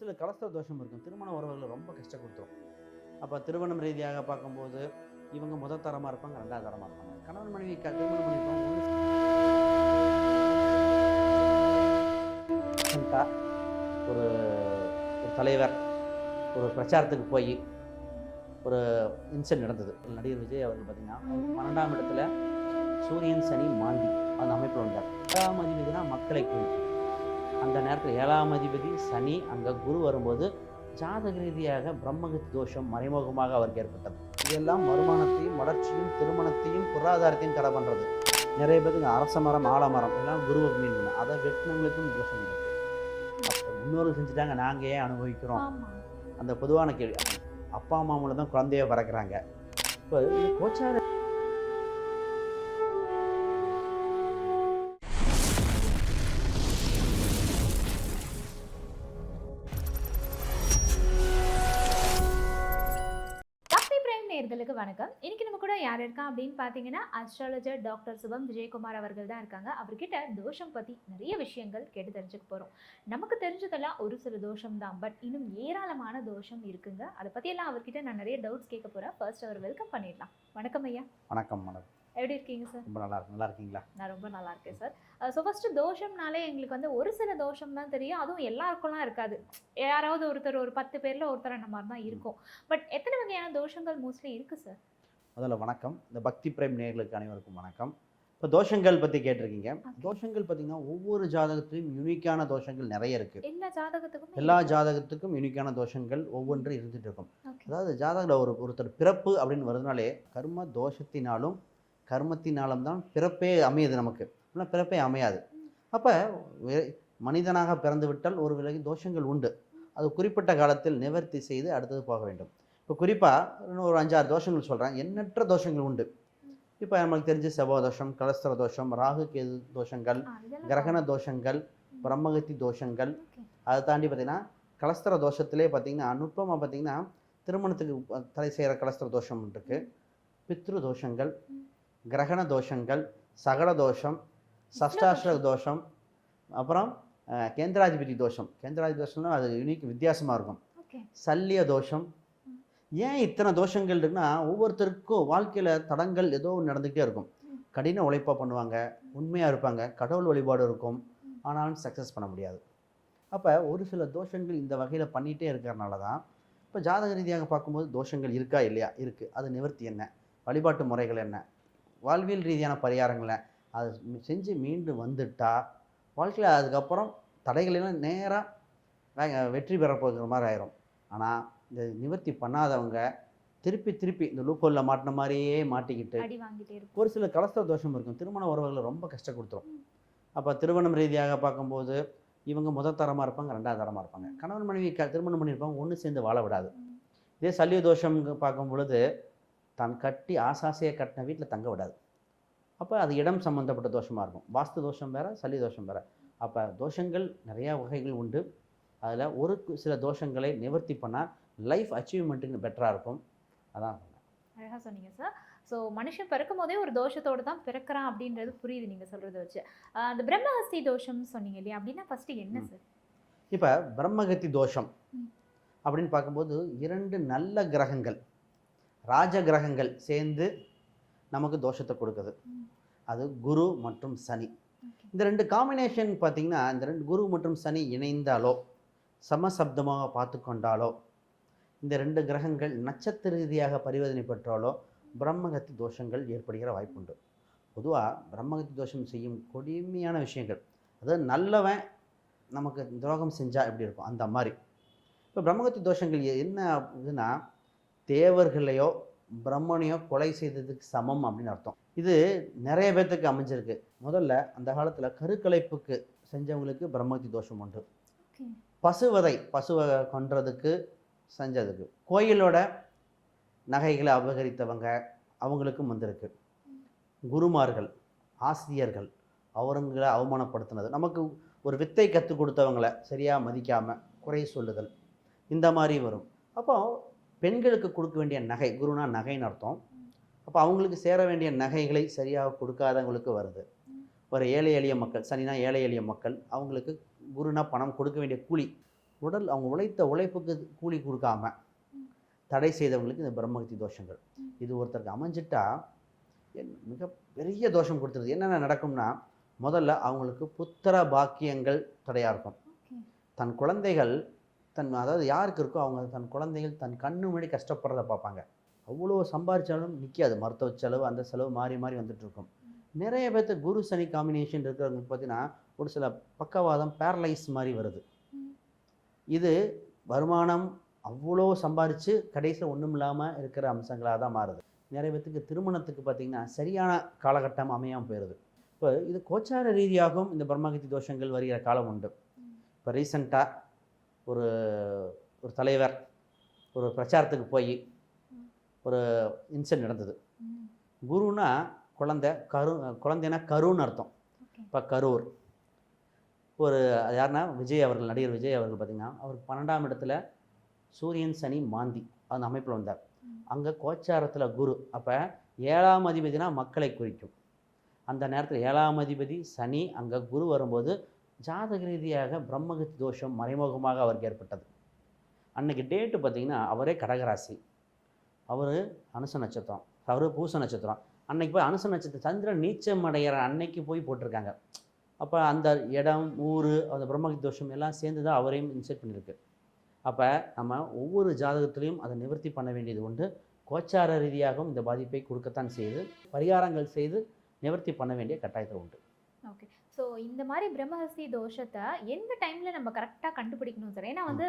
சில கலஸ்தர தோஷம் இருக்கும். திருமண உறவுகளை ரொம்ப கஷ்டம் கொடுத்துரும் அப்போ திருமணம் ரீதியாக பார்க்கும்போது இவங்க முதல் தரமாக இருப்பாங்க ரெண்டாவது தரமாக இருப்பாங்க. கணவன் மனைவி க- திருமணம் பண்ணியிருப்பாங்க ஒரு ஒரு தலைவர் ஒரு பிரச்சாரத்துக்கு போய் ஒரு இன்சிடென்ட் நடந்தது. நடிகர் விஜய் அவர்கள் பார்த்தீங்கன்னா பன்னெண்டாம் இடத்துல சூரியன் சனி மாந்தி அந்த அமைப்பில் வந்தார். ஏழாம் அதிபதினா மக்களை குறிக்கும் அந்த நேரத்தில் ஏழாம் அதிபதி சனி அங்கே குரு வரும்போது ஜாதக ரீதியாக பிரம்மகத்தி தோஷம் மறைமுகமாக அவருக்கு ஏற்பட்டது. இதெல்லாம் வருமானத்தையும் வளர்ச்சியும் திருமணத்தையும் பொருளாதாரத்தையும் தடை பண்ணுறது நிறைய பேருக்கு அரச மரம் ஆலமரம் இதெல்லாம் குருவுக்கு மீன் அதை வெட்டினவங்களுக்கும் தோஷம் இருக்கு அப்போ முன்னோர்கள் செஞ்சுட்டாங்க. நாங்கள் ஏன் அனுபவிக்கிறோம்? அந்த பொதுவான கேள்வி. அப்பா அம்மா மூலம் தான் குழந்தைய பிறக்கிறாங்க. இப்போ கோச்சார நேர்களுக்கு வணக்கம். இன்னைக்கு நம்ம கூட யார் இருக்கா அப்படின்னு பார்த்தீங்கன்னா அஸ்ட்ராலஜர் டாக்டர் சுபம் விஜயகுமார் அவர்கள் தான் இருக்காங்க. அவர்கிட்ட தோஷம் பற்றி நிறைய விஷயங்கள் கேட்டு தெரிஞ்சுக்க போகிறோம் நமக்கு தெரிஞ்சதெல்லாம் ஒரு சில தோஷம் தான். பட் இன்னும் ஏராளமான தோஷம் இருக்குங்க. அதை பற்றியெல்லாம் அவர்கிட்ட நான் நிறைய டவுட்ஸ் கேட்க போகிறேன் ஃபர்ஸ்ட் அவர் வெல்கம் பண்ணிடலாம். வணக்கம் ஐயா. வணக்கம் மேடம் எப்படி இருக்கீங்க சார் ரொம்ப நல்லா இருக்கு நல்லா இருக்கீங்களா? நான் ரொம்ப நல்லா இருக்கேன் சார் ஸோ ஃபஸ்ட்டு தோஷம்னாலே எங்களுக்கு வந்து ஒரு சில தோஷம் தான் தெரியும். அதுவும் எல்லாருக்கும்லாம் இருக்காது. யாராவது ஒருத்தர் ஒரு பத்து பேரில் ஒருத்தர் அந்த மாதிரி தான் இருக்கும். பட் எத்தனை வகையான தோஷங்கள் மோஸ்ட்லி இருக்குது சார் முதல்ல வணக்கம். இந்த பக்தி பிரேம் நேர்களுக்கு அனைவருக்கும் வணக்கம். இப்போ தோஷங்கள் பற்றி கேட்டிருக்கீங்க. தோஷங்கள் பார்த்தீங்கன்னா ஒவ்வொரு ஜாதகத்திலும் யூனிக்கான தோஷங்கள் நிறைய இருக்குது எல்லா ஜாதகத்துக்கும் எல்லா ஜாதகத்துக்கும் யூனிக்கான தோஷங்கள் ஒவ்வொன்றும் இருந்துட்டு இருக்கும். அதாவது ஜாதகத்தில் ஒரு ஒருத்தர் பிறப்பு அப்படின்னு வருதுனாலே கர்ம தோஷத்தினாலும் கர்மத்தினாலும் தான் பிறப்பே அமையுது நமக்கு. இல்லைன்னா பிறப்பே அமையாது. அப்போ மனிதனாக பிறந்து விட்டால் ஒரு விலகி தோஷங்கள் உண்டு. அது குறிப்பிட்ட காலத்தில் நிவர்த்தி செய்து அடுத்தது போக வேண்டும். இப்போ குறிப்பாக இன்னும் ஒரு அஞ்சாறு தோஷங்கள் சொல்கிறேன் எண்ணற்ற தோஷங்கள் உண்டு. இப்போ நமக்கு தெரிஞ்ச செவ்வாய் தோஷம் கலஸ்தர தோஷம் ராகு கேது தோஷங்கள் கிரகண தோஷங்கள் பிரம்மகத்தி தோஷங்கள். அதை தாண்டி பார்த்தீங்கன்னா கலஸ்தர தோஷத்திலே பார்த்தீங்கன்னா நுட்பமாக பார்த்தீங்கன்னா திருமணத்துக்கு தலை செய்கிற கலஸ்தர தோஷம் இருக்கு. பித்ரு தோஷங்கள். கிரகண தோஷங்கள் சகல தோஷம் சஷ்டாஷ்ட தோஷம். அப்புறம் கேந்திராதிபதி தோஷம். கேந்திராதிபதி தோஷம்னா அது யூனிக் வித்தியாசமாக இருக்கும். சல்லிய தோஷம். ஏன் இத்தனை தோஷங்கள் இருக்குன்னா ஒவ்வொருத்தருக்கும் வாழ்க்கையில் தடங்கள் ஏதோ ஒன்று நடந்துகிட்டே இருக்கும். கடின உழைப்பாக பண்ணுவாங்க உண்மையாக இருப்பாங்க கடவுள் வழிபாடு இருக்கும். ஆனாலும் சக்ஸஸ் பண்ண முடியாது. அப்போ ஒரு சில தோஷங்கள் இந்த வகையில் பண்ணிகிட்டே இருக்கிறனால தான் இப்போ ஜாதக ரீதியாக பார்க்கும்போது தோஷங்கள் இருக்கா இல்லையா? இருக்குது அது நிவர்த்தி என்ன? வழிபாட்டு முறைகள் என்ன? வாழ்வியல் ரீதியான பரிகாரங்களை அதை செஞ்சு மீண்டு வந்துட்டா வாழ்க்கையில் அதுக்கப்புறம் தடைகளெல்லாம் நேராக வெற்றி பெற போகிற மாதிரி ஆயிரும். ஆனால் இந்த நிவர்த்தி பண்ணாதவங்க திருப்பி திருப்பி இந்த லூக்கோலில் மாட்டின மாதிரியே மாட்டிக்கிட்டு அடி வாங்கிட்டே இருக்கும் ஒரு சில கலஸ்தர தோஷம் இருக்கும். திருமண உறவுகளை ரொம்ப கஷ்டம் கொடுத்துரும். அப்போ திருமணம் ரீதியாக பார்க்கும்போது இவங்க முதல் தரமாக இருப்பாங்க ரெண்டாவது தரமாக இருப்பாங்க. கணவன் மனைவி க திருமணம் பண்ணியிருப்பாங்க ஒன்று சேர்ந்து வாழ விடாது. இதே சல்லிய தோஷம் பார்க்கும் பொழுது தான் கட்டி ஆசாசையை கட்டின வீட்டில் தங்க விடாது. அப்போ அது இடம் சம்மந்தப்பட்ட தோஷமாக இருக்கும். வாஸ்து தோஷம் வேறு சல்லி தோஷம் வேறு. அப்போ தோஷங்கள் நிறையா வகைகள் உண்டு. அதில் ஒரு சில தோஷங்களை நிவர்த்தி பண்ணால் லைஃப் அச்சீவ்மெண்ட்டுக்கு பெட்டராக இருக்கும். அதான் சொன்னேன். அழகா சொன்னீங்க சார். ஸோ மனுஷன் பிறக்கும் போதே ஒரு தோஷத்தோடு தான் பிறக்கிறான் அப்படின்றது புரியுது நீங்க சொல்றத வச்சு. அந்த பிரம்மஹஸ்தி தோஷம்னு சொன்னீங்க இல்லையா? அப்படின்னா ஃபர்ஸ்ட் என்ன. சார்? இப்போ பிரம்மகத்தி தோஷம். அப்படின்னு பார்க்கும்போது இரண்டு நல்ல கிரகங்கள். ராஜ கிரகங்கள் சேர்ந்து நமக்கு தோஷத்தை கொடுக்குது. அது குரு மற்றும் சனி. இந்த ரெண்டு காம்பினேஷன் பார்த்தீங்கன்னா இந்த ரெண்டு குரு மற்றும் சனி இணைந்தாலோ சமசப்தமாக பார்த்து கொண்டாலோ இந்த ரெண்டு கிரகங்கள் நட்சத்திர ரீதியாக பரிவர்த்தனை பெற்றாலோ பிரம்மகத்தி தோஷங்கள் ஏற்படுகிற வாய்ப்புண்டு. பொதுவாக பிரம்மகத்தி தோஷம் செய்யும் கொடுமையான விஷயங்கள். அதாவது நல்லவன் நமக்கு துரோகம் செஞ்சால் எப்படி இருக்கும்? அந்த மாதிரி. இப்போ பிரம்மகத்தி தோஷங்கள் என்ன இதுன்னா தேவர்களையோ பிரம்மனையோ கொலை செய்ததுக்கு சமம் அப்படின்னு அர்த்தம். இது நிறைய பேர்த்துக்கு அமைஞ்சிருக்கு. முதல்ல அந்த காலத்தில் கருக்கலைப்புக்கு செஞ்சவங்களுக்கு பிரம்மகத்தி தோஷம் உண்டு. பசுவதை பசுவை கொன்றதுக்கு செஞ்சதுக்கு. கோயிலோட நகைகளை அபகரித்தவங்க அவங்களுக்கும் வந்திருக்கு. குருமார்கள் ஆசிரியர்கள் அவங்கள அவமானப்படுத்தினது. நமக்கு ஒரு வித்தை கற்றுக் கொடுத்தவங்கள சரியாக மதிக்காமல் குறை சொல்லுதல் இந்த மாதிரி வரும். அப்போ பெண்களுக்கு கொடுக்க வேண்டிய நகை குருனா நகைன்னு அர்த்தம். அப்போ அவங்களுக்கு சேர வேண்டிய நகைகளை சரியாக கொடுக்காதவங்களுக்கு வருது. ஒரு ஏழை எளிய மக்கள் சனினா ஏழை எளிய மக்கள் அவங்களுக்கு குருனா பணம் கொடுக்க வேண்டிய கூலி உடல் அவங்க உழைத்த உழைப்புக்கு கூலி கொடுக்காம தடை செய்தவங்களுக்கு இந்த பிரம்மகத்தி தோஷங்கள். இது ஒருத்தருக்கு அமைஞ்சிட்டா பெரிய தோஷம் கொடுத்துருது. என்னென்ன நடக்கும்னா முதல்ல அவங்களுக்கு புத்திர பாக்கியங்கள் தடையாக இருக்கும். தன் குழந்தைகள் தன் அதாவது யாருக்கு இருக்கோ அவங்க தன் குழந்தைகள் தன் கண்ணு முன்னாடி கஷ்டப்படுறத பார்ப்பாங்க. அவ்வளோ சம்பாரித்தாலும் நிற்காது மருத்துவ செலவு அந்த செலவு மாறி மாறி வந்துட்டுருக்கும் நிறைய பேர்த்த குரு சனி காம்பினேஷன் இருக்கிறவங்களுக்கு பார்த்தீங்கன்னா ஒரு சில பக்கவாதம் பேரலைஸ் மாதிரி வருது. இது வருமானம் அவ்வளோ சம்பாரித்து கடைசியில் ஒன்றும் இல்லாமல் இருக்கிற அம்சங்களாக தான் மாறுது. நிறைய பேர்த்துக்கு திருமணத்துக்கு பார்த்திங்கன்னா சரியான காலகட்டம் அமையாமல் போயிடுது இப்போ இது கோச்சார ரீதியாகவும் இந்த பிரம்மகத்தி தோஷங்கள் வருகிற காலம் உண்டு. இப்போ ரீசண்டாக ஒரு ஒரு தலைவர் ஒரு பிரச்சாரத்துக்கு போய் ஒரு இன்சிடென்ட் நடந்தது. குருனா குழந்தை கரு குழந்தைனா கருன்னு அர்த்தம். இப்போ கரூர். ஒரு அது யாருன்னா விஜய் அவர்கள் நடிகர் விஜய் அவர்கள் பார்த்திங்கன்னா அவர் பன்னெண்டாம் இடத்துல சூரியன் சனி மாந்தி அந்த அமைப்பில் வந்தார். அங்கே கோச்சாரத்தில் குரு. அப்போ ஏழாம் அதிபதினா மக்களை குறிக்கும். அந்த நேரத்தில் ஏழாம் அதிபதி சனி அங்கே குரு வரும்போது ஜாதக ரீதியாக பிரம்மகத்தி தோஷம் மறைமுகமாக அவருக்கு ஏற்பட்டது. அன்னைக்கு டேட்டு பார்த்திங்கன்னா அவரே கடகராசி. அவர் அனுச நட்சத்திரம். அவர் பூச நட்சத்திரம். அன்னைக்கு போய் அனுச நட்சத்திரம் சந்திரன் நீச்சம் அடைகிற அன்னைக்கு போய் போட்டிருக்காங்க. அப்போ அந்த இடம் ஊர் அந்த பிரம்மகத்தி தோஷம் எல்லாம் சேர்ந்து தான் அவரையும் இன்செர்ட் பண்ணியிருக்கு. அப்போ நம்ம ஒவ்வொரு ஜாதகத்திலையும் அதை நிவர்த்தி பண்ண வேண்டியது உண்டு. கோச்சார ரீதியாகவும் இந்த பாதிப்பை கொடுக்கத்தான் செய்து பரிகாரங்கள் செய்து நிவர்த்தி பண்ண வேண்டிய கட்டாயத்தில் உண்டு. ஓகே ஸோ இந்த மாதிரி பிரம்மஹஸ்தி தோஷத்தை எந்த டைம்ல நம்ம கரெக்டாக கண்டுபிடிக்கணும் சார் ஏன்னா வந்து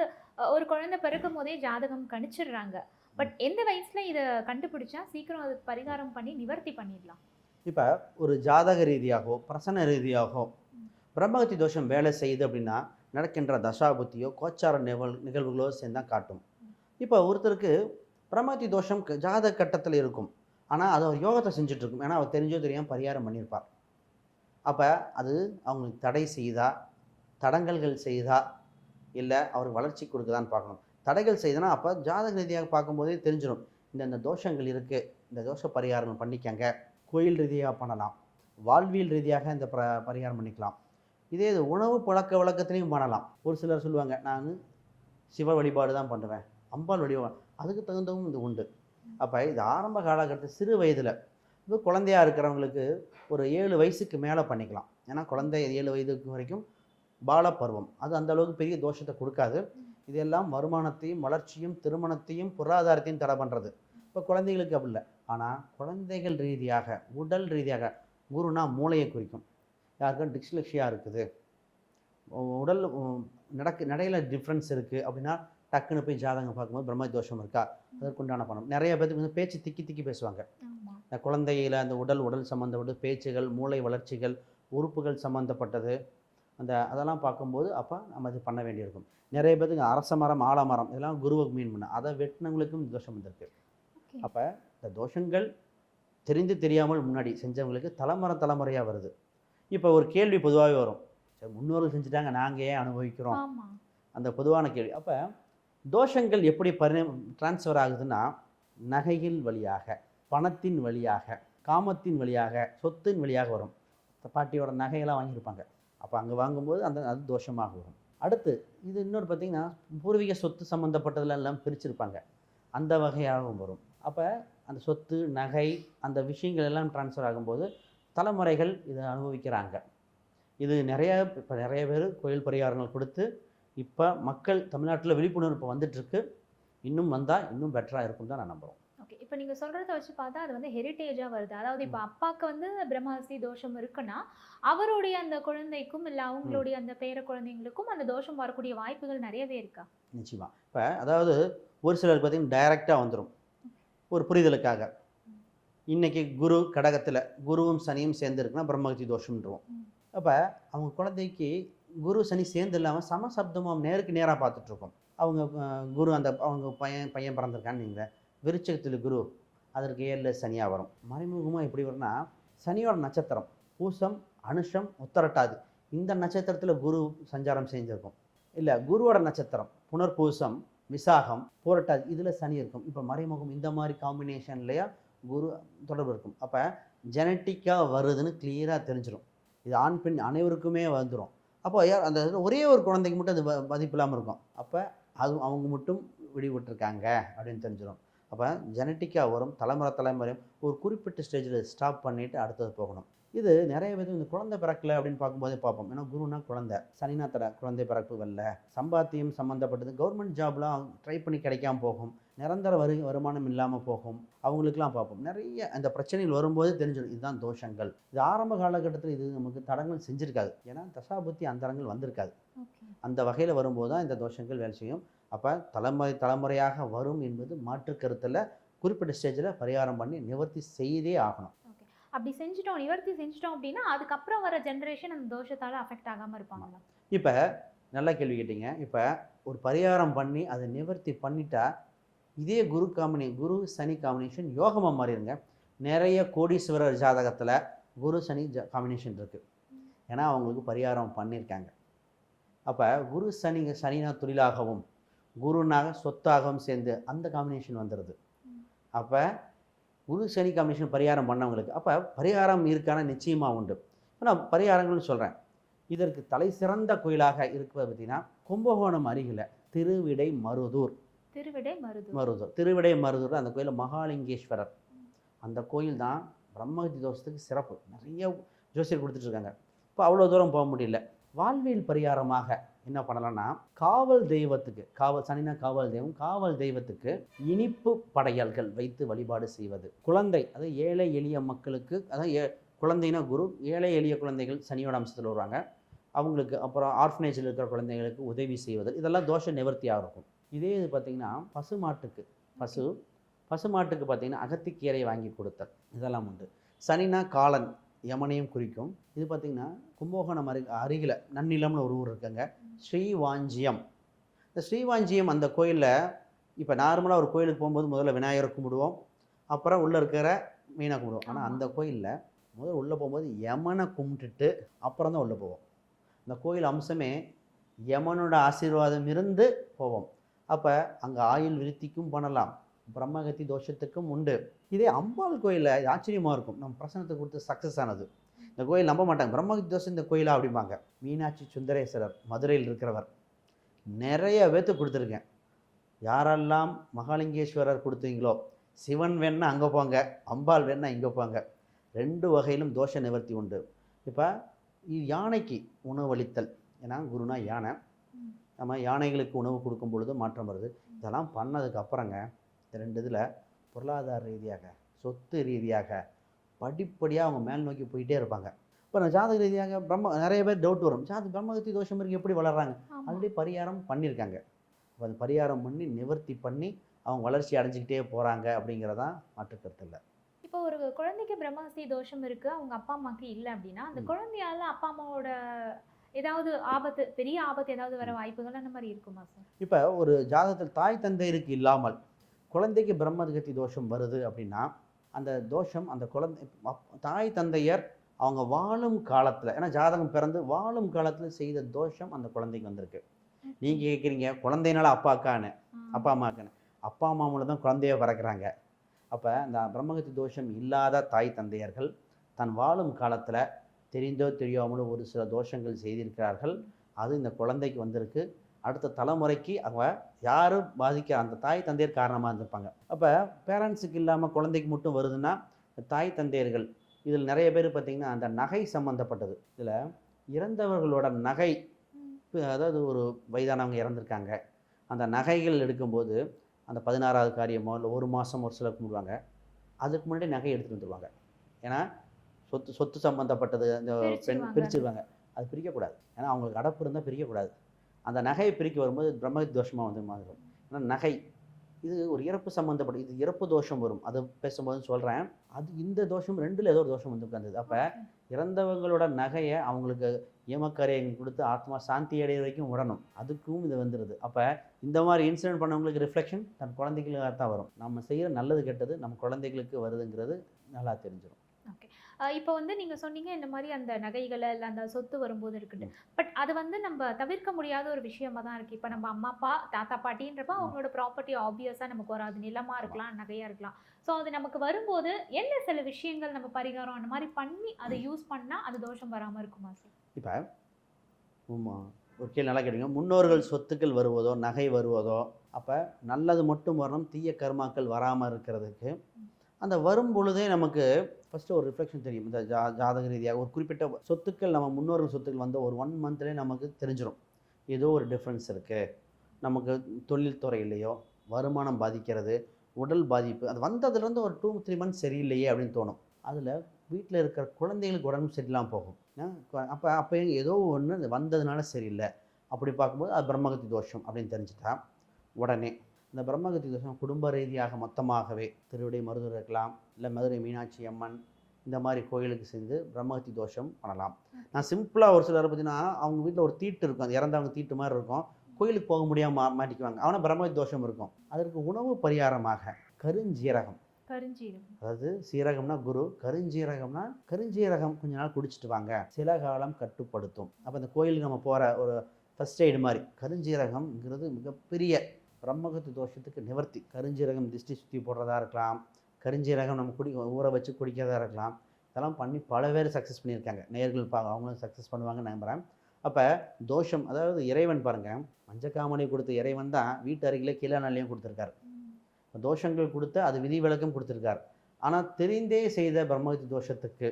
ஒரு குழந்தை பிறக்கும் போதே ஜாதகம் கணிச்சிடுறாங்க. பட் எந்த வயசுல இதை கண்டுபிடிச்சா சீக்கிரம் அதுக்கு பரிகாரம் பண்ணி நிவர்த்தி பண்ணிடலாம்? இப்போ ஒரு ஜாதக ரீதியாகவோ பிரசன ரீதியாகவோ பிரம்மகத்தி தோஷம் வேலை செய்யுது அப்படின்னா நடக்கின்ற தசாபுத்தியோ கோச்சார நிகழ் நிகழ்வுகளோ சேர்ந்து தான் காட்டும். இப்போ ஒருத்தருக்கு பிரம்மகத்தி தோஷம் ஜாதக கட்டத்தில் இருக்கும். ஆனால் அது அவர் யோகத்தை செஞ்சுட்டு இருக்கும். ஏன்னா அவர் தெரிஞ்சோ தெரியாமல் பரிகாரம் பண்ணியிருப்பார். அப்போ அது அவங்களுக்கு தடை செய்தா தடங்கல்கள் செய்தா இல்லை அவருக்கு வளர்ச்சி கொடுக்குதான்னு பார்க்கணும். தடைகள் செய்தனா அப்போ ஜாதக ரீதியாக பார்க்கும்போதே தெரிஞ்சிடும் இந்த இந்த தோஷங்கள் இருக்குது இந்த தோஷ பரிகாரங்கள் பண்ணிக்கங்க. கோயில் ரீதியாக பண்ணலாம். வாழ்வியல் ரீதியாக இந்த ப பரிகாரம் பண்ணிக்கலாம். இதே இது உணவு பழக்க வழக்கத்துலேயும் பண்ணலாம். ஒரு சிலர் சொல்லுவாங்க நான் சிவ வழிபாடு தான் பண்ணுவேன். அம்பாள் வழிபாடு அதுக்கு தகுந்தவும் இது உண்டு. அப்போ இது ஆரம்ப காலகட்டத்தில் சிறு வயதில் இப்போ குழந்தையா இருக்கிறவங்களுக்கு ஒரு ஏழு வயசுக்கு மேலே பண்ணிக்கலாம். ஏன்னா குழந்தை ஏழு வயதுக்கு வரைக்கும் பாலப்பருவம். அது அந்த அளவுக்கு பெரிய தோஷத்தை கொடுக்காது. இதெல்லாம் வருமானத்தையும் வளர்ச்சியும் திருமணத்தையும் பொருளாதாரத்தையும் தடை பண்ணுறது இப்போ குழந்தைகளுக்கு அப்படி இல்லை. ஆனால் குழந்தைகள் ரீதியாக உடல் ரீதியாக குருனா மூளையை குறிக்கும். யாருக்கும் டிஸ்லெக்ஷியா இருக்குது. உடல் நடக்க நடக்கு நடையில் டிஃப்ரென்ஸ் இருக்குது அப்படின்னா டக்குன்னு போய் ஜாதகம் பார்க்கும்போது பிரம்ம தோஷம் இருக்கா? அதற்குண்டான பணம். நிறைய பேருக்கு வந்து பேச்சு திக்கி திக்கி பேசுவாங்க. இந்த குழந்தையில அந்த உடல் உடல் சம்மந்தப்பட்ட பேச்சுகள் மூளை வளர்ச்சிகள் உறுப்புகள் சம்மந்தப்பட்டது அந்த அதெல்லாம் பார்க்கும்போது அப்போ நம்ம இது பண்ண வேண்டியிருக்கும். நிறைய பேருக்கு அரச மரம் ஆலமரம் இதெல்லாம் குருவுக்கு மீன் பண்ண. அதை வெட்டினவங்களுக்கும் தோஷம் வந்திருக்கு. அப்போ இந்த தோஷங்கள் தெரிந்து தெரியாமல் முன்னாடி செஞ்சவங்களுக்கு தலைமுறை தலைமுறையாக வருது. இப்போ ஒரு கேள்வி பொதுவாகவே வரும். சரி முன்னோர்கள் செஞ்சுட்டாங்க நாங்கள் ஏன் அனுபவிக்கிறோம்? அந்த பொதுவான கேள்வி. அப்போ தோஷங்கள் எப்படி பரி ட்ரான்ஸ்ஃபர் ஆகுதுன்னா நகைகள் வழியாக பணத்தின் வழியாக காமத்தின் வழியாக சொத்தின் வழியாக வரும். பாட்டியோட நகையெல்லாம் வாங்கியிருப்பாங்க. அப்போ அங்கே வாங்கும்போது அந்த அது தோஷமாக வரும். அடுத்து இது இன்னொரு பார்த்திங்கன்னா பூர்வீக சொத்து சம்மந்தப்பட்டதெல்லாம் எல்லாம் பிரிச்சிருப்பாங்க. அந்த வகையாகவும் வரும். அப்போ அந்த சொத்து நகை அந்த விஷயங்கள் எல்லாம் ட்ரான்ஸ்ஃபர் ஆகும்போது தலைமுறைகள் இதை அனுபவிக்கிறாங்க. இது நிறைய இப்போ நிறைய பேர் கோயில் பரிகாரங்கள் கொடுத்து இப்போ மக்கள் தமிழ்நாட்டில் விழிப்புணர்வு இப்போ வந்துட்டுருக்கு. இன்னும் வந்தால் இன்னும் பெட்டராக இருக்கும் தான் நான் நம்புகிறோம் ஓகே இப்போ நீங்க சொல்றத வச்சு பார்த்தா அது வந்து ஹெரிட்டேஜா வருது. அதாவது இப்போ அப்பாக்கு வந்து பிரம்மஹஸ்தி தோஷம் இருக்குன்னா அவருடைய அந்த குழந்தைக்கும் இல்ல அவங்களுடைய அந்த பேர குழந்தைங்களுக்கும் அந்த தோஷம் வரக்கூடிய வாய்ப்புகள் நிறையவே இருக்கா? நிச்சயமாக இப்போ அதாவது ஒரு சிலருக்கு பார்த்தீங்கன்னா டைரெக்டாக வந்துடும் ஒரு புரிதலுக்காக. இன்னைக்கு குரு கடகத்தில் குருவும் சனியும் சேர்ந்து இருக்குன்னா பிரம்மகத்தி தோஷம்ன்றோம். அப்போ அவங்க குழந்தைக்கு குரு சனி சேர்ந்து இல்லாமல் சமசப்தமும் நேருக்கு நேராக பார்த்துட்ருக்கோம். அவங்க குரு அந்த அவங்க பையன் பையன் பிறந்திருக்கான்னு நீங்கள் விருச்சகத்தில் குரு அதற்கு ஏழில் சனியாக வரும். மறைமுகமாக எப்படி வரும்னா சனியோட நட்சத்திரம் பூசம் அனுஷம் உத்தரட்டாது. இந்த நட்சத்திரத்தில் குரு சஞ்சாரம் செஞ்சுருக்கும். இல்லை குருவோட நட்சத்திரம் புனர்பூசம் விசாகம் போரட்டாது இதில் சனி இருக்கும். இப்போ மறைமுகம் இந்த மாதிரி காம்பினேஷன்லையா குரு தொடர்பு இருக்கும். அப்போ ஜெனட்டிக்காக வருதுன்னு கிளியராக தெரிஞ்சிடும் இது ஆண் பெண் அனைவருக்குமே வந்துடும் அப்போ யார் அந்த ஒரே ஒரு குழந்தைக்கு மட்டும் அது மதிப்பு இல்லாமல் இருக்கும். அப்போ அது அவங்க மட்டும் விடுபட்டிருக்காங்க அப்படின்னு தெரிஞ்சிடும் அப்போ ஜெனட்டிக்காக வரும் தலைமுறை தலைமுறையும் ஒரு குறிப்பிட்ட ஸ்டேஜில் ஸ்டாப் பண்ணிவிட்டு அடுத்தது போகணும். இது நிறைய பேர் இந்த குழந்தை பிறக்கல அப்படின்னு பார்க்கும்போதே பார்ப்போம். ஏன்னா குருனா குழந்தை. சனிநாத்தட குழந்தை பிறப்பு வரல. சம்பாத்தியம் சம்மந்தப்பட்டது கவர்மெண்ட் ஜாப்லாம் ட்ரை பண்ணி கிடைக்காம போகும். நிரந்தர வரு வருமானம் இல்லாமல் போகும். அவங்களுக்குலாம் பார்ப்போம். நிறைய அந்த பிரச்சனைகள் வரும்போது தெரிஞ்சிடும். இதுதான் தோஷங்கள். இது ஆரம்ப காலகட்டத்தில் இது நமக்கு தடங்கள் செஞ்சிருக்காது. ஏன்னா தசாபுத்தி அந்தரங்கள் வந்திருக்காது. அந்த வகையில் வரும்போது தான் இந்த தோஷங்கள் வேலை செய்யும். அப்போ தலைமுறை தலைமுறையாக வரும் என்பது மாற்று கருத்தில் குறிப்பிட்ட ஸ்டேஜில் பரிகாரம் பண்ணி நிவர்த்தி செய்தே ஆகணும். அப்படி செஞ்சுட்டோம் நிவர்த்தி செஞ்சுட்டோம் அப்படின்னா அதுக்கப்புறம் வர ஜென்ரேஷன் அந்த தோஷத்தால அஃபெக்ட் ஆகாம இருப்பாங்களா? இப்போ நல்ல கேள்வி கேட்டீங்க. இப்போ ஒரு பரிகாரம் பண்ணி அதை நிவர்த்தி பண்ணிட்டா இதே குரு காம்பினே குரு சனி காம்பினேஷன் யோகமாக மாறிடுங்க. நிறைய கோடீஸ்வரர் ஜாதகத்தில் குரு சனி ஜ காம்பினேஷன் இருக்குது ஏன்னா அவங்களுக்கு பரிகாரம் பண்ணியிருக்காங்க அப்போ குரு சனி சனினா தொழிலாகவும் குருனாக சொத்தாகவும் சேர்ந்து அந்த காம்பினேஷன் வந்துடுது அப்போ குரு சனி காம்பினேஷன் பரிகாரம் பண்ணவங்களுக்கு அப்போ பரிகாரம் இருக்கான நிச்சயமாக உண்டு. இப்போ நான் பரிகாரங்கள்னு சொல்கிறேன் இதற்கு தலை சிறந்த கோயிலாக இருக்கிறது பார்த்திங்கன்னா கும்பகோணம் அருகில் திருவிடை மருதூர். திருவிடை மருதூர். திருவிடை மருதூர் அந்த கோயில் மகாலிங்கேஸ்வரர். அந்த கோயில் தான் பிரம்மகதி தோஷத்துக்கு சிறப்பு. நிறைய ஜோசியர் கொடுத்துட்ருக்காங்க. இப்போ அவ்வளோ தூரம் போக முடியல. வாழ்வியல் பரிகாரமாக என்ன பண்ணலாம்னா காவல் தெய்வத்துக்கு காவல் சனினா காவல் தெய்வம் காவல் தெய்வத்துக்கு இனிப்பு படையல்கள் வைத்து வழிபாடு செய்வது. குழந்தை அது ஏழை எளிய மக்களுக்கு அதாவது ஏ- குழந்தைனா குரு ஏழை எளிய குழந்தைகள் சனியோட அம்சத்தில் வருவாங்க. அவங்களுக்கு அப்புறம் ஆர்ஃபனேஜில் இருக்கிற குழந்தைங்களுக்கு உதவி செய்வது. இதெல்லாம் தோஷ நிவர்த்தியாக இருக்கும். இதே இது பார்த்திங்கன்னா பசுமாட்டுக்கு பசு. பசுமாட்டுக்கு பார்த்திங்கன்னா அகத்திக்கீரை வாங்கி கொடுத்தல். இதெல்லாம் உண்டு. சனினா காலன் யமனையும் குறிக்கும். இது பார்த்திங்கன்னா கும்பகோணம் அரு அருகில் நன்னிலம்னு ஒரு ஊர் இருக்குங்க. ஸ்ரீவாஞ்சியம். இந்த ஸ்ரீவாஞ்சியம் அந்த கோயிலில் இப்போ நார்மலாக ஒரு கோயிலுக்கு போகும்போது முதல்ல விநாயகரை கும்பிடுவோம். அப்புறம் உள்ளே இருக்கிற மீனை கும்பிடுவோம். ஆனால். அந்த கோயிலில் முதல்ல உள்ளே போகும்போது யமனை கும்பிட்டுட்டு அப்புறம் தான் உள்ளே போவோம். இந்த கோயில் அம்சமே யமனோட ஆசீர்வாதம் இருந்து போவோம். அப்போ அங்கே ஆயுள் விருத்திக்கும் பண்ணலாம். பிரம்மகத்தி தோஷத்துக்கும் உண்டு. இதே அம்பாள் கோயிலில் ஆச்சரியமாக இருக்கும். நம்ம பிரசனத்தை கொடுத்து சக்ஸஸ் ஆனது. இந்த கோயில் நம்ப மாட்டாங்க. பிரம்மகத்தி தோஷம் இந்த கோயிலா அப்படிம்பாங்க. மீனாட்சி சுந்தரேஸ்வரர் மதுரையில் இருக்கிறவர். நிறைய பேர்த்து கொடுத்துருக்கேன். யாரெல்லாம் மகாலிங்கேஸ்வரர் கொடுத்தீங்களோ சிவன் வேணா அங்கே போங்க அம்பாள் வேணா இங்கே போங்க. ரெண்டு வகையிலும் தோஷ நிவர்த்தி உண்டு. இப்போ யானைக்கு உணவளித்தல். ஏன்னா குருனா யானை. நம்ம யானைகளுக்கு உணவு கொடுக்கும் பொழுது மாற்றம் வருது. இதெல்லாம் பண்ணதுக்கு அப்புறங்க இந்த ரெண்டு இதில் பொருளாதார ரீதியாக சொத்து ரீதியாக படிப்படியாக அவங்க மேல் நோக்கி போயிட்டே இருப்பாங்க. இப்போ நான் ஜாதக ரீதியாக பிரம்ம நிறைய பேர் டவுட் வரும். ஜாத பிரம்மகத்தி தோஷம் இருக்கு எப்படி வளர்றாங்க? ஆமா. ஆல்ரெடி பரிகாரம் பண்ணியிருக்காங்க. அப்ப அது பரிகாரம் பண்ணி நிவர்த்தி பண்ணி அவங்க வளர்ச்சி அடைஞ்சிக்கிட்டே போகிறாங்க அப்படிங்கிறதான் மாற்றுக்கருத்து இல்லை. இப்போ ஒரு குழந்தைக்கு பிரம்மஹஸ்தி தோஷம் இருக்கு அவங்க அப்பா அம்மாக்கு இல்லை அப்படின்னா அந்த. குழந்தையால அப்பா அம்மாவோட ஏதாவது ஆபத்து பெரிய ஆபத்து ஏதாவது வர வாய்ப்புகள் அந்த மாதிரி இருக்குமா சார்? இப்போ ஒரு ஜாதகத்தில் தாய் தந்தையருக்கு இல்லாமல் குழந்தைக்கு பிரம்மகத்தி தோஷம் வருது அப்படின்னா அந்த தோஷம் அந்த குழந்தை தாய் தந்தையர் அவங்க வாழும் காலத்தில் ஏன்னா ஜாதகம் பிறந்து வாழும் காலத்தில் செய்த தோஷம் அந்த குழந்தைக்கு வந்திருக்கு. நீங்கள் கேட்குறீங்க குழந்தைனால அப்பா அக்கான்னு அப்பா அம்மாக்குன்னு. அப்பா அம்மா மூலம் தான் குழந்தைய பிறக்கிறாங்க. அப்போ இந்த பிரம்மகத்தி தோஷம் இல்லாத தாய் தந்தையர்கள் தன் வாழும் காலத்தில் தெரிந்தோ தெரியாமலோ ஒரு சில தோஷங்கள் செய்திருக்கிறார்கள். அது இந்த குழந்தைக்கு வந்திருக்கு. அடுத்த தலைமுறைக்கு அவங்க யாரும் பாதிக்க அந்த தாய் தந்தையர் காரணமாக இருந்திருப்பாங்க. அப்போ பேரண்ட்ஸுக்கு இல்லாமல் குழந்தைக்கு மட்டும் வருதுன்னா தாய் தந்தையர்கள் இதில் நிறைய பேர் பார்த்திங்கன்னா அந்த நகை சம்மந்தப்பட்டது இதில் இறந்தவர்களோட நகை அதாவது ஒரு வயதானவங்க இறந்துருக்காங்க. அந்த நகைகள் எடுக்கும்போது அந்த பதினாறாவது காரியமோ இல்லை ஒரு மாதம் ஒரு சிலர் கும்பிடுவாங்க. அதுக்கு முன்னாடி நகை எடுத்துகிட்டு வந்துடுவாங்க ஏன்னா சொத்து சொத்து சம்மந்தப்பட்டது அந்த பெண் பிரிச்சிருவாங்க. அது பிரிக்கக்கூடாது. ஏன்னா அவங்களுக்கு அடப்பு இருந்தால் பிரிக்கக்கூடாது. அந்த நகையை பிரிக்க வரும்போது பிரம்ம தோஷமாக வந்து மாறும். ஏன்னா நகை இது ஒரு இறப்பு சம்மந்தப்பட்ட இது இறப்பு தோஷம் வரும். அதை பேசும்போது சொல்கிறேன் அது இந்த தோஷம் ரெண்டில் ஏதோ ஒரு தோஷம் வந்து உட்காந்தது அப்போ இறந்தவங்களோட நகையை அவங்களுக்கு ஏமக்காரியம் கொடுத்து ஆத்மா சாந்தி அடைகிற வரைக்கும் விடணும் அதுக்கும் இது வந்துடுது அப்போ இந்த மாதிரி இன்சிடென்ட் பண்ணவங்களுக்கு ரிஃப்ளெக்ஷன் தன் குழந்தைகளுக்காக தான் வரும். நம்ம செய்கிற நல்லது கெட்டது நம்ம குழந்தைகளுக்கு வருதுங்கிறது நல்லா தெரிஞ்சிடும் இப்போ வந்து நீங்க சொன்னீங்க இந்த மாதிரி அந்த நகைகள் இல்ல அந்த சொத்து வரும்போது இருக்குது பட் அது வந்து நம்ம தவிர்க்க முடியாத ஒரு விஷயமா தான் இருக்கு. இப்போ நம்ம அம்மா அப்பா தாத்தா பாட்டின்றப்ப அவங்களோட ப்ராப்பர்ட்டி ஆப்வியஸா நமக்கு வராது. நிலமா இருக்கலாம் நகையா இருக்கலாம். ஸோ அது நமக்கு வரும்போது என்ன சில விஷயங்கள் நம்ம பரிகாரம் அந்த மாதிரி பண்ணி அதை யூஸ் பண்ணா அது தோஷம் வராம இருக்குமா சார் இப்போ ஆமாம் ஒரு கேள்வி நல்லா கேட்டீங்க. முன்னோர்கள் சொத்துக்கள் வருவதோ நகை வருவதோ அப்போ நல்லது மட்டும் வரணும் தீய கர்மாக்கள் வராமல் இருக்கிறதுக்கு அந்த வரும் பொழுதே நமக்கு ஃபஸ்ட்டு ஒரு ரிஃப்ளெக்ஷன் தெரியும். இந்த ஜா ஜாதக ரீதியாக ஒரு குறிப்பிட்ட சொத்துக்கள் நம்ம முன்னோர்கள் சொத்துக்கள் வந்து ஒரு ஒன் மந்த்லேயே நமக்கு தெரிஞ்சிடும் ஏதோ ஒரு டிஃப்ரென்ஸ் இருக்குது நமக்கு தொழில் துறையிலையோ வருமானம் பாதிக்கிறது உடல் பாதிப்பு அது வந்ததுலேருந்து ஒரு டூ த்ரீ மந்த்ஸ் சரியில்லையே அப்படின்னு தோணும். அதில் வீட்டில் இருக்கிற குழந்தைங்களுக்கு உடம்பு சரியில்லாமல் போகும். அப்போ அப்போ ஏதோ ஒன்று வந்ததுனால சரியில்லை. அப்படி பார்க்கும்போது அது பிரம்மகத்தி தோஷம் அப்படின்னு தெரிஞ்சுட்டா உடனே இந்த பிரம்மகத்தி தோஷம் குடும்ப ரீதியாக மொத்தமாகவே திருவிடை மருதூர் இருக்கலாம் இல்லை மதுரை மீனாட்சி அம்மன் இந்த மாதிரி கோயிலுக்கு சேர்ந்து பிரம்மகத்தி தோஷம் பண்ணலாம். நான் சிம்பிளாக ஒரு சிலர் பார்த்தீங்கன்னா அவங்க வீட்டில் ஒரு தீட்டு இருக்கும். அது இறந்தவங்க தீட்டு மாதிரி இருக்கும். கோயிலுக்கு போக முடியாமல் மா மாட்டிக்குவாங்க. அவனா பிரம்மகத்தி தோஷம் இருக்கும். அதற்கு உணவு பரிகாரமாக கருஞ்சீரகம். கருஞ்சீரகம். அதாவது சீரகம்னா குரு கருஞ்சீரகம்னா கருஞ்சீரகம் கொஞ்ச நாள் குடிச்சிட்டு வாங்க. சில காலம் கட்டுப்படுத்தும். அப்போ இந்த கோயிலுக்கு நம்ம போகிற ஒரு ஃபர்ஸ்ட் எய்டு மாதிரி கருஞ்சீரகம்ங்கிறது மிகப்பெரிய பிரம்மகத்து தோஷத்துக்கு நிவர்த்தி. கருஞ்சீரகம் திஷ்டி சுற்றி போடுறதா இருக்கலாம். கருஞ்சீரகம் நம்ம குடி ஊற வச்சு குடிக்கிறதா இருக்கலாம். இதெல்லாம் பண்ணி பல பேர் சக்ஸஸ் பண்ணியிருக்காங்க. நேர்கள் பா அவங்களும் சக்ஸஸ் பண்ணுவாங்கன்னு நம்புகிறேன் அப்போ தோஷம் அதாவது இறைவன் பாருங்கள் மஞ்சக்காமனை கொடுத்த இறைவன் தான் வீட்டு அருகிலே கீழே நல்லையும் கொடுத்துருக்காரு. தோஷங்கள் கொடுத்து அது விதி விலக்கம் கொடுத்துருக்கார். ஆனால் தெரிந்தே செய்த பிரம்மகத்தி தோஷத்துக்கு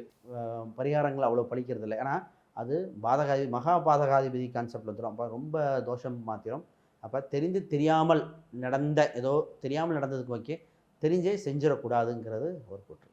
பரிகாரங்கள் அவ்வளோ பழிக்கிறது இல்லை ஏன்னா அது பாதகாதி மகா பாதகாதிபதி கான்செப்டில் வந்துடும் அப்போ ரொம்ப தோஷம் மாத்திரம். அப்போ தெரிந்து தெரியாமல் நடந்த ஏதோ தெரியாமல் நடந்ததுக்கு ஓகே தெரிஞ்சே செஞ்சிடக்கூடாதுங்கிறது ஒரு கூற்று